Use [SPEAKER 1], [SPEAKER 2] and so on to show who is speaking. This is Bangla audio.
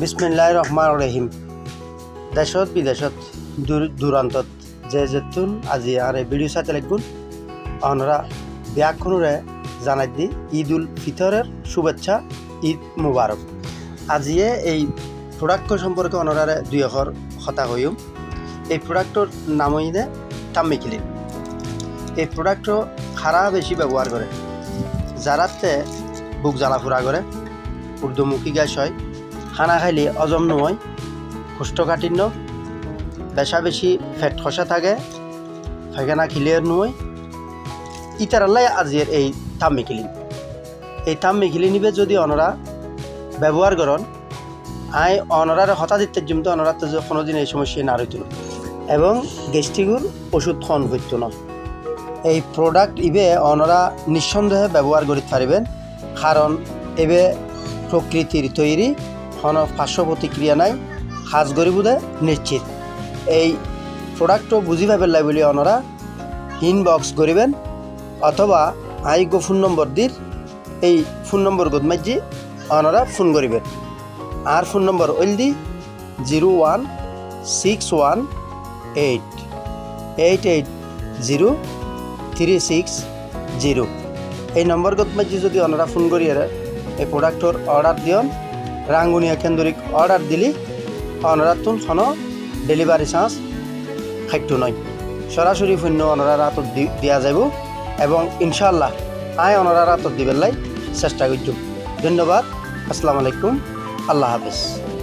[SPEAKER 1] বিসমিল্লাহ রহমান রহিম দেশত, বিদেশত, দূর, দূরান্তত, যে যেতুন আজি আর ভিডিও চাইতে লাগুন অনরা ব্যাগখনরে জানাই দি ঈদ উল ফিতরের শুভেচ্ছা, ঈদ মুবারক। আজিয়ে এই প্রোডাক্ট সম্পর্কে অনরারে দুই এখর কথা হইম এই প্রোডাক্টর নাম হইনে তাম্মিকিলিন এই প্রোডাক্ট খারা বেশি ব্যবহার করে যারাতে বুক জ্বালা জ্বালাফুরা করে ঊর্ধ্বমুখী গ্যাস হয়। খানা খাইলে হজম নহয়, কোষ্ঠকাঠিন্য বেশা বেশি ফেট খসা থাকে ফাইখানা ক্লিয়ার নয় ইতারাল্লাই আজির এই তাম্মি কিলিন এই তাম্মি কিলিনিবে যদি অনরা ব্যবহার করন আই অনরার হঠাৎ ইত্যাদি তো অনরাতে যে কোনোদিন এই সমস্যা না রইত না এবং গেস্টিগুর ওষুধ খন হইত না এই প্রোডাক্ট ইবে অনরা নিঃসন্দেহে ব্যবহার করি পারিবেন কারণ এবে প্রকৃতির তৈরি কোনো পার্শ্ব প্রতিক্রিয়া নাই। সাজ গরিবুদে নিশ্চিত। এই প্রোডাক্টও বুঝি পাবেন লাই বলি অনরা ইনবক্স করিবেন অথবা আই গো ফোন নম্বর দির এই ফোন নম্বর গোদ মাঝি অনরা ফোন করিবেন আর ফোন নম্বর ওইল দি zero one six one eight eight eight zero three six zero এই নম্বর গত মাঝি যদি ওনারা ফোন করি এই প্রোডাক্টর অর্ডার দিয়ন। রাঙ্গুনিয়া কেন্দ্রিক অর্ডার দিলি, অনরা তুন সন ডেলিভারি চার্জ খাদ্য নয়। সরাসরি শূন্য অনরা দি- দিয়া যাব এবং ইনশাল্লাহ আই অনরা রাত দিবেলাই চেষ্টা করছ ধন্যবাদ, আসসালামু আলাইকুম, আল্লাহ হাফিজ।